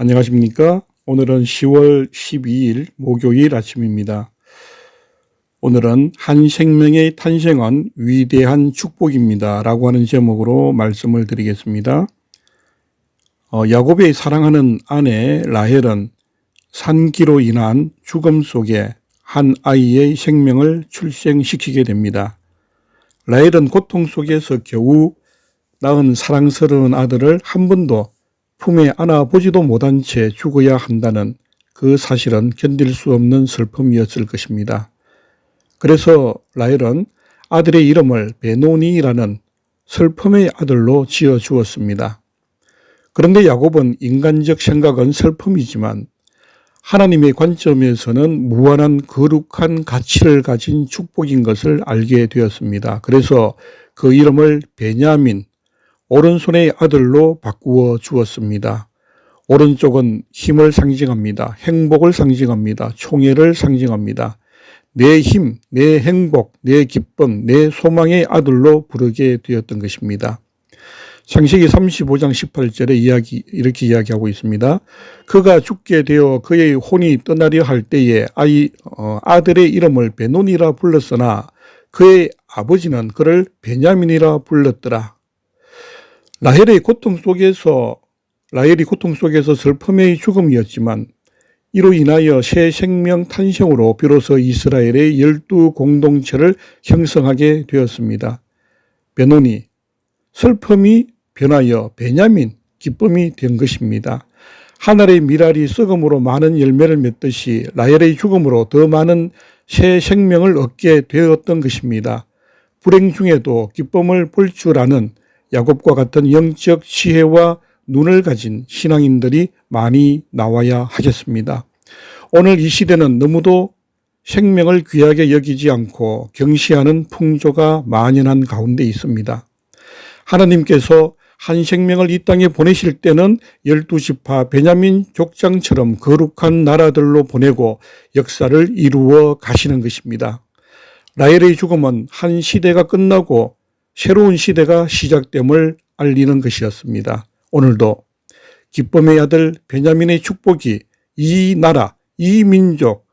안녕하십니까? 오늘은 10월 12일 목요일 아침입니다. 오늘은 한 생명의 탄생은 위대한 축복입니다. 라고 하는 제목으로 말씀을 드리겠습니다. 어, 야곱의 사랑하는 아내 라헬은 산기로 인한 죽음 속에 한 아이의 생명을 출생시키게 됩니다. 라헬은 고통 속에서 겨우 낳은 사랑스러운 아들을 한 번도 품에 안아보지도 못한 채 죽어야 한다는 그 사실은 견딜 수 없는 슬픔이었을 것입니다. 그래서 라헬은 아들의 이름을 베노니라는 슬픔의 아들로 지어 주었습니다. 그런데 야곱은 인간적 생각은 슬픔이지만 하나님의 관점에서는 무한한 거룩한 가치를 가진 축복인 것을 알게 되었습니다. 그래서 그 이름을 베냐민, 오른손의 아들로 바꾸어 주었습니다. 오른쪽은 힘을 상징합니다. 행복을 상징합니다. 총애를 상징합니다. 내 힘, 내 행복, 내 기쁨, 내 소망의 아들로 부르게 되었던 것입니다. 창세기 35장 18절에 이야기, 이렇게 이야기하고 있습니다. 그가 죽게 되어 그의 혼이 떠나려 할 때에 아이, 어, 아들의 이름을 베논이라 불렀으나 그의 아버지는 그를 베냐민이라 불렀더라. 라헬의 고통 속에서 라헬이 고통 속에서 슬픔의 죽음이었지만 이로 인하여 새 생명 탄생으로 비로소 이스라엘의 열두 공동체를 형성하게 되었습니다. 베노니 슬픔이 변하여 베냐민 기쁨이 된 것입니다. 하늘의 미랄이 썩음으로 많은 열매를 맺듯이 라헬의 죽음으로 더 많은 새 생명을 얻게 되었던 것입니다. 불행 중에도 기쁨을 볼 줄 아는 야곱과 같은 영적 지혜와 눈을 가진 신앙인들이 많이 나와야 하겠습니다. 오늘 이 시대는 너무도 생명을 귀하게 여기지 않고 경시하는 풍조가 만연한 가운데 있습니다. 하나님께서 한 생명을 이 땅에 보내실 때는 열두 지파 베냐민 족장처럼 거룩한 나라들로 보내고 역사를 이루어 가시는 것입니다. 라헬의 죽음은 한 시대가 끝나고 새로운 시대가 시작됨을 알리는 것이었습니다. 오늘도 기쁨의 아들 베냐민의 축복이 이 나라, 이 민족,